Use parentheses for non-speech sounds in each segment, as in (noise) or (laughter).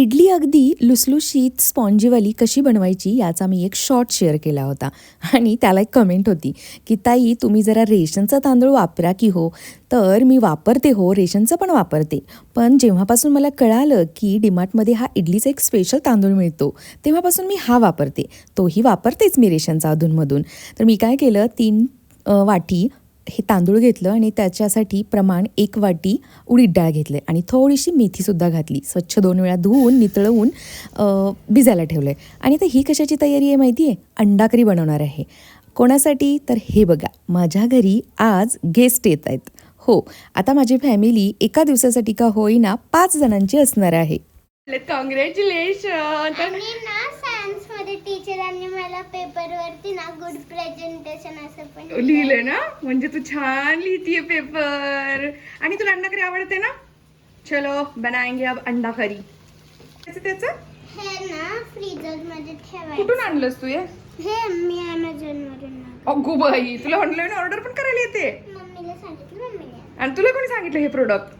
इडली अगदी लुसलुशीत स्पॉन्जीवाली कशी बनवायची याचा मी एक शॉर्ट शेअर केला होता. आणि त्याला एक कमेंट होती की ताई तुम्ही जरा रेशनचा तांदूळ वापरा की हो? तर मी वापरते हो रेशनचं पण वापरते. पण जेव्हापासून मला कळालं की डीमार्टमध्ये हा इडलीचा एक स्पेशल तांदूळ मिळतो तेव्हापासून मी हा वापरते. तोही वापरतेच मी रेशनचा अधूनमधून. तर मी काय केलं तीन वाटी हे तांदूळ घेतलं आणि त्याच्यासाठी प्रमाण एक वाटी उडीद डाळ घेतले. आणि थोडीशी मेथीसुद्धा घातली. स्वच्छ दोन वेळा धुवून नितळवून भिजायला ठेवलं आहे आणि आता ही कशाची तयारी आहे माहिती आहे? अंडाकरी बनवणार आहे. कोणासाठी? तर हे बघा. माझ्या घरी आज गेस्ट येत आहेत. हो आता माझी फॅमिली एका दिवसासाठी का होईना पाच जणांची असणार आहे. कॉंग्रॅच्युलेशन आणि ना सायन्समध्ये टीचरांनी मला पेपर वरती ना गुड प्रेझेंटेशन असं पण लिहिलंय ना? म्हणजे तू छान लिहितीये पेपर आणि तुला अंडा करी आवडते ना? चलो बनाएंगे अब अंडा करी. त्याचं त्याचं? हे ना फ्रीजरमध्ये ठेवायचं. कुठून आणलंस तू हे? हे मी अमेझॉन वरून अगो बाई तुला ऑनलाईन ऑर्डर पण करायला येते? मम्मीला सांगितलं मम्मीने आणि तुला कोणी सांगितलं हे प्रोडक्ट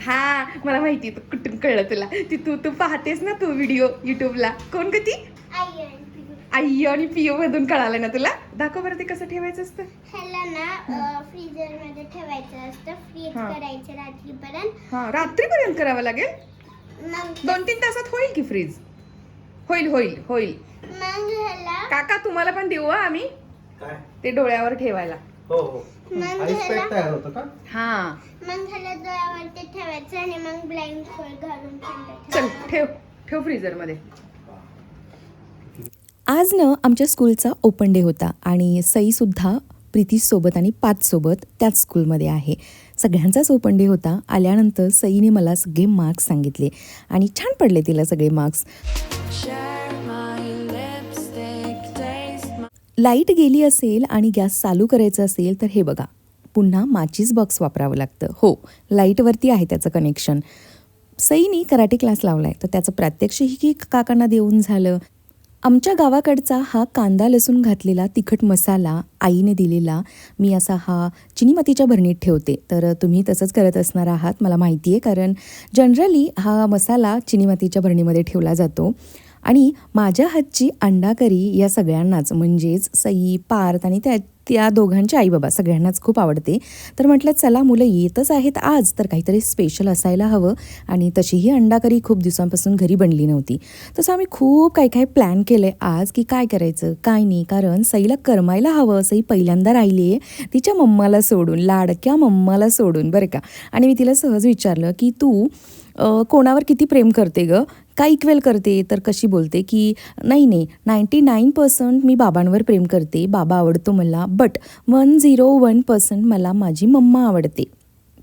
हा मला माहिती तू कुठून कळलं तुला. ती तू तू पाहतेस ना तू व्हिडिओ युट्यूबला कोण ती? आई आणि पिऊ. आई आणि पिओ मधून कळालं ना तुला? दाखव बरं ते कसं ठेवायचं असतं. ह्याला ना फ्रीजरमध्ये ठेवायचं असतं. फ्रीज हा. करायचं रात्रीपर्यंत. हा रात्रीपर्यंत करावं लागेल? दोन तीन तासात होईल की फ्रीज होईल होईल होईल. काका तुम्हाला पण देऊ आम्ही? काय? ते डोळ्यावर ठेवायला. हो हो. आईस पॅक तयार होतं का? हा. मग डोळ्यावरती ठेवायचं आणि मग ब्लाइंड फोल्ड घालून थंड चल ठेवायचं. ठेव. ठेव फ्रीजरमध्ये. आज न आमच्या स्कूलचा ओपन डे होता आणि सईसुद्धा प्रीतीसोबत आणि पाचसोबत त्याच स्कूलमध्ये आहे. सगळ्यांचाच ओपन डे होता. आल्यानंतर सईने मला सगळे मार्क्स सांगितले आणि छान पडले तिला सगळे मार्क्स लाइट गेली असेल आणि गॅस चालू करायचा असेल तर हे बघा. पुन्हा माचीस बॉक्स वापरावं लागतं. हो लाईटवरती आहे त्याचं कनेक्शन. सईनी कराटे क्लास लावला आहे तर त्याचं प्रात्यक्षिकही काकांना देऊन झालं. आमच्या गावाकडचा हा कांदा लसूण घातलेला तिखट मसाला आईने दिलेला मी असा हा चिनीमातीच्या भरणीत ठेवते. तर तुम्ही तसंच करत असणार आहात मला माहिती आहे कारण जनरली हा मसाला चिनीमातीच्या भरणीमध्ये ठेवला जातो. आणि माझ्या हातची अंडा करी या सगळ्यांनाच म्हणजेच सई पार्थ आणि त्या त्या दोघांचे आई बाबा सगळ्यांनाच खूप आवडते. तर म्हटलं चला मुलं येतच आहेत आज तर काहीतरी स्पेशल असायला हवं. आणि तशीही अंडा करी खूप दिवसांपासून घरी बनली नव्हती. तसं आम्ही खूप काही काही प्लॅन केलं आहे आज की काय करायचं काय नाही. कारण सईला करमायला हवं. सई पहिल्यांदा राहिली आहे तिच्या मम्माला सोडून लाडक्या मम्माला सोडून बरं का. आणि मी तिला सहज विचारलं की तू कोणावर किती प्रेम करते ग? काय इक्वेल करते? तर कशी बोलते की नाही नाही नाईंटी नाईन पर्सेंट मी बाबांवर प्रेम करते बाबा आवडतो मला but one zero one percent मला माझी मम्मा आवडते.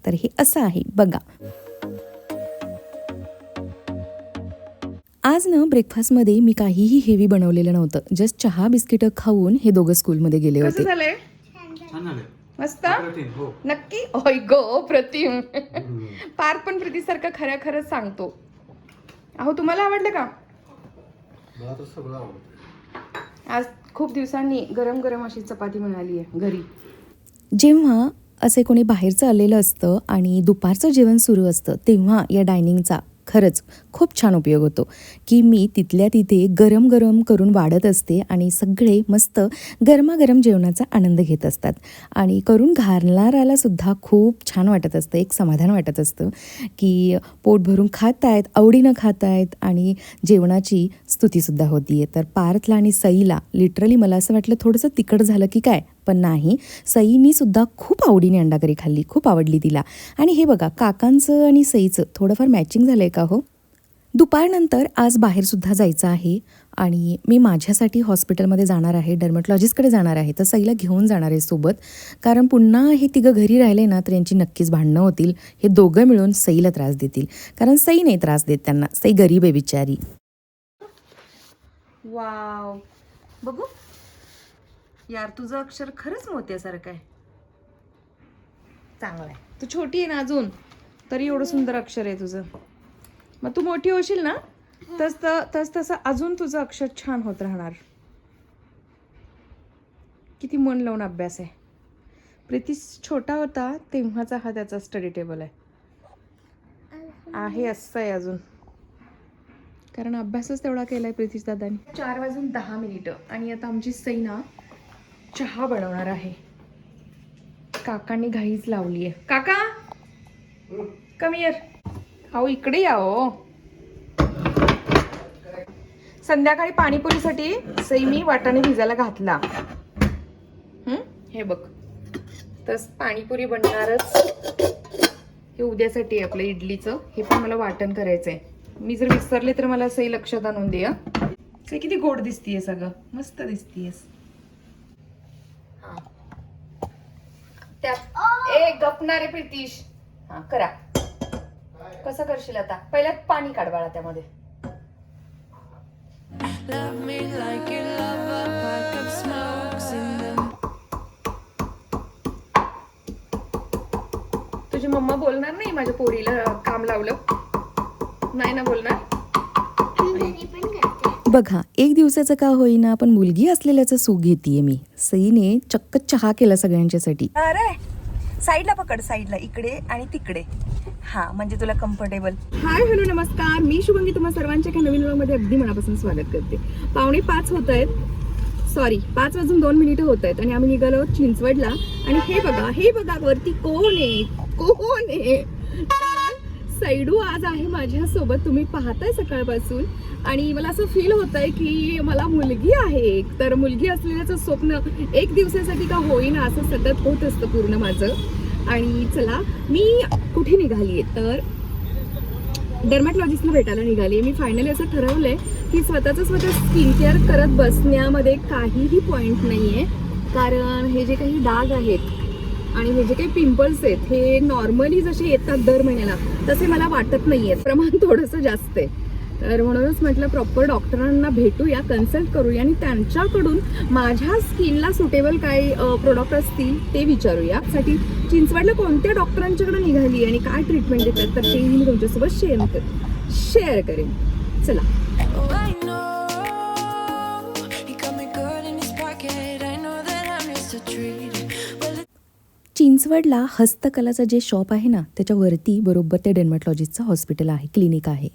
तर हे असं आहे बघा. आज ना ब्रेकफास्टमध्ये मी काहीही हेवी बनवलेलं नव्हतं. जस्ट चहा बिस्किटं खाऊन हे दोघं स्कूलमध्ये गेले होते. मस्त? हो. नक्की? ओय गो प्रतिम पार्थ पण प्रीतीसारखं खऱ्या खरंच सांगतो. अहो तुम्हाला आवडलं का? मला तर सगळं आवडतं. आज खूप दिवसांनी गरम गरम अशी चपाती मिळाली आहे घरी. जेव्हा असे कोणी बाहेरचं आलेलं असतं आणि दुपारचं जेवण सुरू असतं तेव्हा या डायनिंगचा खरंच खूप छान उपयोग होतो. की मी तिथल्या तिथे गरम गरम करून वाढत असते आणि सगळे मस्त गरमागरम जेवणाचा आनंद घेत असतात. आणि करून घालणाऱ्याला सुद्धा खूप छान वाटत असतं. एक समाधान वाटत असतं की पोट भरून खात आहेत आवडीनं खात आहेत आणि जेवणाची स्तुतीसुद्धा होती आहे तर पार्थला आणि सईला लिटरली मला असं वाटलं थोडंसं तिखट झालं की काय? पण नाही. सईनी सुद्धा खूप आवडीने अंडाकरी खाल्ली. खूप आवडली तिला. आणि हे बघा काकांचं आणि सईचं थोडंफार मॅचिंग झालं आहे का हो? दुपारनंतर आज बाहेरसुद्धा जायचं आहे आणि मी माझ्यासाठी हॉस्पिटलमध्ये जाणार आहे डर्मॅटॉलॉजिस्टकडे जाणार आहे. तर सईला घेऊन जाणार आहे सोबत. कारण पुन्हा हे तिघं घरी राहिले ना तर यांची नक्कीच भांडणं होतील. हे दोघं मिळून सईला त्रास देतील. कारण सई नाही त्रास देत त्यांना. सई गरीब आहे बिचारी. वाव. बघू. यार तुझं अक्षर खरंच मोत्यासारखं आहे. चांगलं आहे. तू छोटी आहे ना अजून? तरी एवढं सुंदर अक्षर आहे तुझं. मग तू मोठी होशील ना? तस तस तसं अजून तुझं अक्षर छान होत राहणार. किती मन लावून अभ्यास आहे. प्रीतीश छोटा होता तेव्हाचा हा त्याचा स्टडी टेबल आहे. आहे असं आहे अजून. कारण अभ्यासच तेवढा केलाय प्रितीश दादानी. चार वाजून दहा मिनिटं. आणि आता आमची सैना चहा बनवणार आहे. काकांनी घाईच लावली आहे काका कमी येर अहो इकडे या हो. संध्याकाळी पाणीपुरीसाठी सई मी वाटाणे भिजायला घातला. हे? बघ. तस पाणीपुरी बनणारच. हे उद्यासाठी आपलं इडलीचं. हे पण मला वाटण करायचं आहे मी जर विसरले तर मला सई लक्षात आणून दे सई किती गोड दिसतीये सगळं मस्त दिसतीयस. हा. त्यात ए गपणारे प्रितीश. हा करा. कसं करशील आता? पहिल्यात पाणी काढ बाळा त्यामध्ये. तुझी मम्मा बोलणार नाही माझ्या पोरीला काम लावलं? नाही ना बोलणार? घरी पण करते बघा एक दिवसाचं का होईना पण मुलगी असलेल्याचं सुख घेतीये मी. सईने चक्क चहा केला सगळ्यांच्यासाठी. अरे! साईडला पकड साईडला इकडे आणि तिकडे. हा म्हणजे तुला कम्फर्टेबल हाय हॅलो नमस्कार. मी शुभंगी तुम्हा सर्वांच्या एका नवीन मध्ये अगदी मनापासून स्वागत करते. पावणे पाच होत आहेत. सॉरी पाच वाजून दोन मिनिटं होत आहेत आणि आम्ही निघालो चिंचवडला. आणि हे बघा हे बघा वरती कोण आहे? कोण आहे? सैडू आज आहे माझ्यासोबत. तुम्ही पाहताय सकाळपासून. आणि मला असं फील होत आहे की मला मुलगी आहे एक. तर मुलगी असलेल्याचं स्वप्न एक दिवसासाठी का होईना असं सतत होत असतं पूर्ण माझं. आणि चला मी कुठे निघाली आहे तर डर्मॅटॉलॉजिस्टला भेटायला निघाली आहे मी फायनली असं ठरवलं आहे की स्वतःचं स्वतः स्किन केअर करत बसण्यामध्ये काहीही पॉईंट नाही आहे कारण हे जे काही डाग आहेत आणि हे जे काही पिंपल्स आहेत हे नॉर्मली जसे येतात दर महिन्याला तसे मला वाटत नाही आहे प्रमाण थोडंसं जास्त आहे. तर म्हणूनच म्हटलं प्रॉपर डॉक्टरांना भेटूया कन्सल्ट करूया आणि त्यांच्याकडून माझ्या स्किनला सुटेबल काय प्रोडक्ट असतील ते विचारूया. साठी चिंचवडला कोणत्या डॉक्टरांच्याकडे निघाली आणि काय ट्रीटमेंट देतात तर तेही मी तुमच्यासोबत शेअर कर शेअर करेन. चला. चिंचवडला हस्तकलाचं जे शॉप आहे ना त्याच्यावरती बरोबर ते डेर्मॅटॉलॉजिस्टचं हॉस्पिटल आहे क्लिनिक आहे.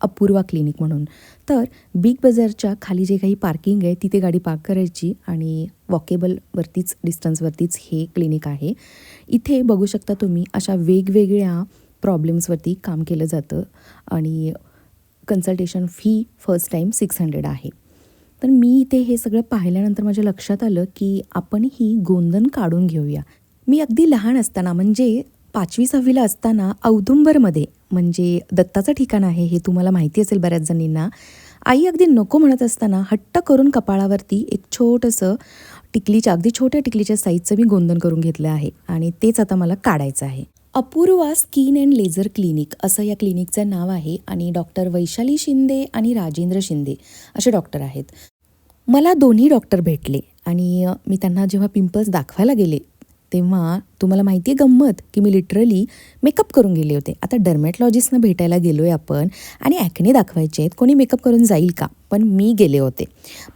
अपूर्वा क्लिनिक म्हणून. तर बिग बाजारच्या खाली जे काही पार्किंग आहे तिथे गाडी पार्क करायची आणि वॉकेबलवरतीच डिस्टन्सवरतीच हे क्लिनिक आहे. इथे बघू शकता तुम्ही अशा वेगवेगळ्या प्रॉब्लेम्सवरती काम केलं जातं आणि consultation fee first time six hundred आहे. तर मी इथे हे सगळं पाहिल्यानंतर माझ्या लक्षात आलं की आपण ही गोंधन काढून घेऊया. मी अगदी लहान असताना म्हणजे पाचवी सहावीला असताना औदुंबरमध्ये म्हणजे दत्ताचं ठिकाण आहे हे तुम्हाला माहिती असेल बऱ्याच जणींना. आई अगदी नको म्हणत असताना हट्ट करून कपाळावरती एक छोटंसं टिकलीच्या अगदी छोट्या टिकलीच्या साईजचं मी गोंधन करून घेतलं आहे आणि तेच आता मला काढायचं आहे. Apurva skin and laser clinic असं या क्लिनिकचं नाव आहे आणि डॉक्टर वैशाली शिंदे आणि राजेंद्र शिंदे असे डॉक्टर आहेत. मला दोन्ही डॉक्टर भेटले आणि मी त्यांना जेव्हा पिंपल्स दाखवायला गेले तेव्हा तुम्हाला माहिती आहे गंमत की मी लिटरली मेकअप करून गेले होते. आता डर्मॅटॉलॉजिस्टनं भेटायला गेलो आहे आपण आणि ॲक्ने दाखवायचे आहेत. कोणी मेकअप करून जाईल का? पण मी गेले होते.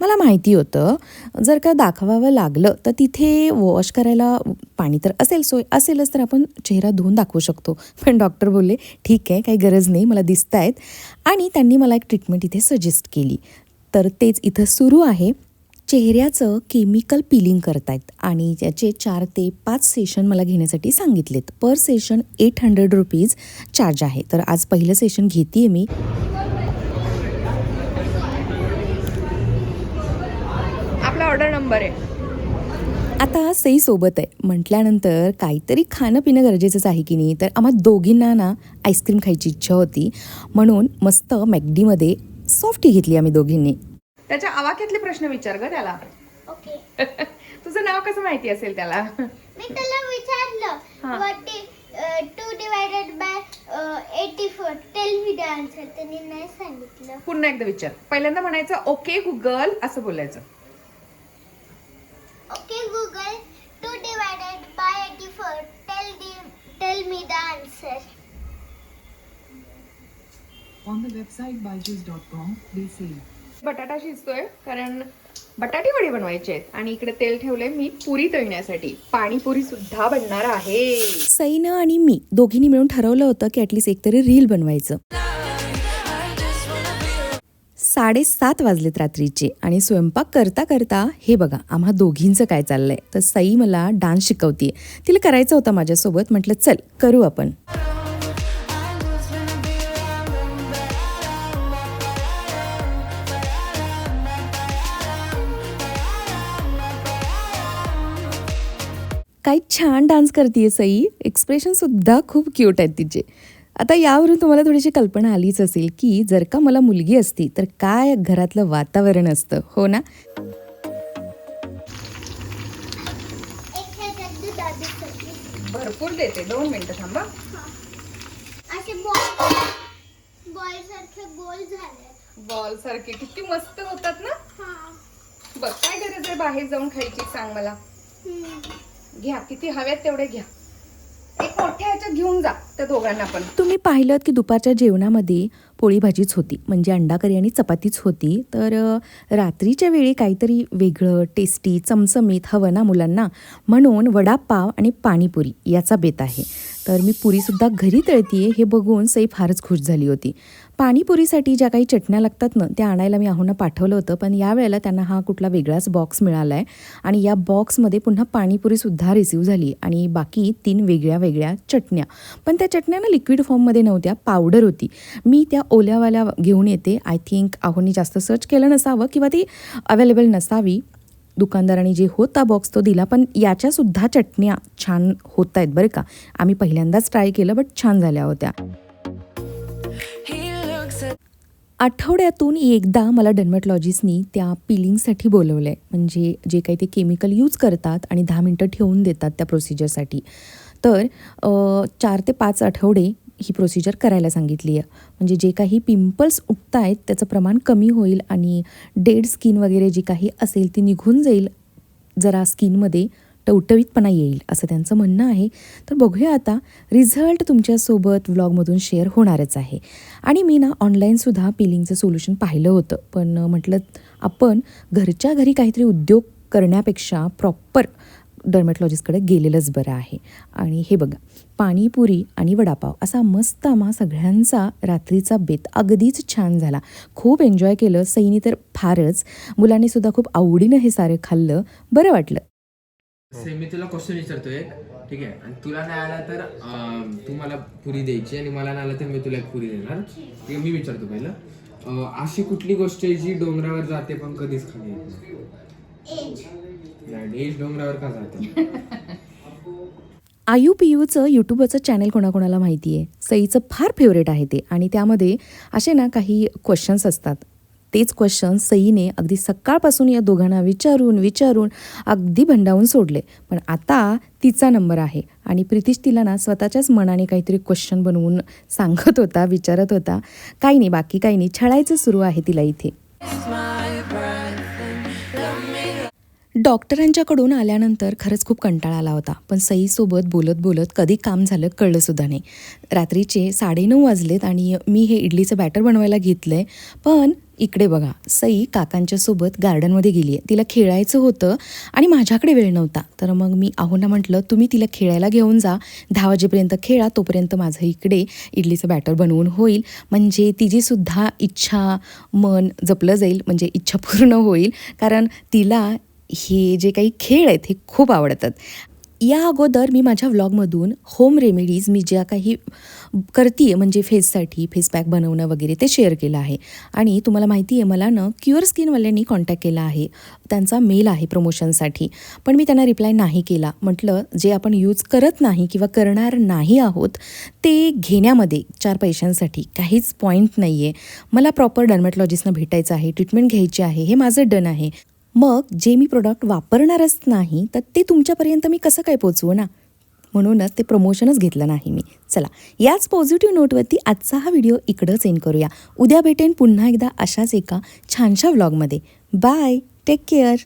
मला माहिती होतं जर का दाखवावं लागलं तर तिथे वॉश करायला पाणी तर असेल सोय असेलच तर आपण चेहरा धुवून दाखवू शकतो. पण डॉक्टर बोलले ठीक आहे काही गरज नाही मला दिसत आहेत आणि त्यांनी मला एक ट्रीटमेंट इथे सजेस्ट केली. तर तेच इथं सुरू आहे. चेहऱ्याचं केमिकल पिलिंग करतायत. आणि त्याचे चार ते पाच सेशन मला घेण्यासाठी सांगितलेत. Per session eight hundred rupees charge आहे. तर आज पहिलं सेशन घेते मी. आपला ऑर्डर नंबर आहे. आता सई सोबत आहे. म्हटल्यानंतर काहीतरी खाणं पिणं गरजेचंच आहे की नाही? तर आम्हा दोघींना ना आईस्क्रीम खायची इच्छा होती. म्हणून मस्त मॅगडीमध्ये सॉफ्टी घेतली आम्ही दोघींनी. त्याच्या आवाक्यातले प्रश्न विचार ग त्याला. ओके. (laughs) तुझं नाव कसं माहिती असेल त्याला? मी त्याला विचारलं हा. What two divided by eighty four tell me the answer त्यांनी नाही सांगितलं. पुन्हा एकदा विचार. पहिल्यांदा म्हणायचं ओके गुगल असं बोलायचं. Okay Google two divided by eighty four tell tell me the answer On the website Byju's.com, they say बटाटा शिजतोय कारण बटाटे वडे बनवायचे आहेत. आणि इकडे तेल ठेवलंय मी पुरी तळण्यासाठी. पाणीपुरी सुद्धा बनणार आहे. सईनं आणि मी दोघींनी मिळून ठरवलं होतं की ॲटलिस्ट एकतरी रील बनवायचं. साडेसात वाजलेत रात्रीचे आणि स्वयंपाक करता करता हे बघा आम्हा दोघींचं काय चाललंय. तर सई मला डान्स शिकवतीये. तिला करायचं होतं माझ्यासोबत म्हटलं चल करू आपण. काय छान डान्स करते सई. एक्सप्रेशन सुद्धा खूप क्यूट आहेत तिचे. आता यावरून तुम्हाला थोडीशी कल्पना आलीच असेल की जर का मला मुलगी असती तर काय घरातलं वातावरण असतं हो ना. भरपूर देते. दोन मिनिटं थांबा. असे बॉल बॉल सारखे गोल झाले. बॉल सारखे. किती मस्त होतात ना? हा. बघ काय गरज आहे बाहेर जाऊन खायची सांग मला. घ्या किती हव्यात तेवढे घ्या. एक मोठ्या ह्याच्यात घेऊन जा त्या दोघांना पण. तुम्ही पाहिलं की दुपारच्या जेवणामध्ये पोळी भाजीच होती म्हणजे अंडा करी आणि चपातीच होती. तर रात्रीच्या वेळी काहीतरी वेगळं टेस्टी चमचमीत हवं ना मुलांना? म्हणून वडापाव आणि पाणीपुरी याचा बेत आहे. तर मी पुरीसुद्धा घरी तळतीये हे बघून सई फारच खुश झाली होती. पाणीपुरीसाठी ज्या काही चटण्या लागतात ना त्या आणायला मी आहोंना पाठवलं होतं. पण यावेळेला त्यांना हा कुठला वेगळाच बॉक्स मिळाला आहे आणि या बॉक्समध्ये पुन्हा पाणीपुरीसुद्धा रिसीव झाली. आणि बाकी तीन वेगळ्या वेगळ्या चटण्या. पण त्या चटण्या ना लिक्विड फॉर्ममध्ये नव्हत्या पावडर होती. मी त्या ओल्यावाल्या घेऊन येते. आय थिंक आहोंनी जास्त सर्च केलं नसावं किंवा ती अवेलेबल नसावी. दुकानदाराने जे होता बॉक्स तो दिला. पण याच्यासुद्धा चटण्या छान होत आहेत बरं का. आम्ही पहिल्यांदाच ट्राय केलं बट छान झाल्या होत्या. आठवड्यातून एकदा मला डर्मॅटॉलॉजिस्टनी त्या पिलिंगसाठी बोलवलं आहे म्हणजे जे काही ते केमिकल यूज करतात आणि दहा मिनटं ठेवून देतात त्या प्रोसिजरसाठी तर चार ते पाच आठवडे ही प्रोसिजर करायला सांगितली आहे. म्हणजे जे काही पिंपल्स उठत आहेत त्याचं प्रमाण कमी होईल आणि डेड स्किन वगैरे जी काही असेल ती निघून जाईल. जरा स्किनमध्ये टवटवीतपणा येईल असं त्यांचं म्हणणं आहे. तर बघूया आता रिझल्ट तुमच्यासोबत व्लॉगमधून शेअर होणारच आहे. आणि मी ना ऑनलाईनसुद्धा पिलिंगचं सोल्युशन पाहिलं होतं. पण म्हटलं आपण घरच्या घरी काहीतरी उद्योग करण्यापेक्षा प्रॉपर डर्मेटॉलॉजिस्टकडे गेलेलंच बरं आहे. आणि हे बघा पाणीपुरी आणि वडापाव असा मस्त आम्हा सगळ्यांचा रात्रीचा बेत अगदीच छान झाला. खूप एन्जॉय केलं. सईनी तर फारच. मुलांनीसुद्धा खूप आवडीनं हे सारं खाल्लं. बरं वाटलं. सेम मी तुला क्वेश्चन विचारतो एक. ठीक आहे? आणि तुला नाही आला तर अं, तू मला पुरी द्यायची आणि मला नाही आला तर मी तुला एक पुरी देणार. ठीक आहे मी विचारतो पहिलं. अं, अशी कुठली गोष्ट आहे जी डोंगरावर जाते पण कधीच खाली येत एज नाही एज डोंगरावर का जाते आयू पियूचं यूट्यूबचं चॅनल कोणाकोणाला माहिती आहे सईचं फार फेवरेट आहे ते. आणि त्यामध्ये असे ना काही क्वेश्चन्स असतात. तेच क्वेश्चन सईने अगदी सकाळपासून या दोघांना विचारून विचारून अगदी भंडावून सोडले. पण आता तिचा नंबर आहे आणि प्रितीश तिला ना स्वतःच्याच मनाने काहीतरी क्वेश्चन बनवून सांगत होता विचारत होता. काही नाही बाकी काही नाही. छळायचं सुरू आहे तिला इथे. डॉक्टरांच्याकडून आल्यानंतर खरंच खूप कंटाळा आला होता. पण सईसोबत बोलत बोलत कधी काम झालं कळलंसुद्धा नाही. रात्रीचे साडेनऊ वाजलेत आणि मी हे इडलीचं बॅटर बनवायला घेतलं आहे पण इकडे बघा सई काकांच्या सोबत गार्डनमध्ये गेली आहे तिला खेळायचं होतं आणि माझ्याकडे वेळ नव्हता. तर मग मी आहोंना म्हटलं तुम्ही तिला खेळायला घेऊन जा. दहा वाजेपर्यंत खेळा तोपर्यंत माझं इकडे इडलीचं बॅटर बनवून होईल. म्हणजे तिचीसुद्धा इच्छा मन जपलं जाईल. म्हणजे इच्छा पूर्ण होईल. कारण तिला हे जे काही खेळ आहेत हे खूप आवडतात. या अगोदर मी माझ्या व्लॉगमधून होम रेमेडीज मी ज्या काही करते म्हणजे फेससाठी फेस पॅक बनवणं वगैरे ते शेअर केलं आहे. आणि तुम्हाला माहिती आहे मला ना क्युअर स्किनवाल्यांनी कॉन्टॅक्ट केला आहे. त्यांचा मेल आहे प्रमोशनसाठी पण मी त्यांना रिप्लाय नाही केला. म्हटलं जे आपण यूज करत नाही किंवा करणार नाही आहोत ते घेण्यामध्ये चार पैशांसाठी काहीच पॉईंट नाही आहे मला प्रॉपर डर्मॅटॉलॉजिस्टनं भेटायचं आहे ट्रीटमेंट घ्यायची आहे हे माझं डन आहे. मग जे मी प्रोडक्ट वापरणारच नाही तर ते तुमच्यापर्यंत मी कसं काय पोचवू ना? म्हणूनच ते प्रमोशनच घेतलं नाही मी. चला याच पॉझिटिव्ह नोटवरती आजचा हा व्हिडिओ इकडंच एंड करूया. उद्या भेटेन पुन्हा एकदा अशाच एका छानशा व्लॉगमध्ये बाय टेक केअर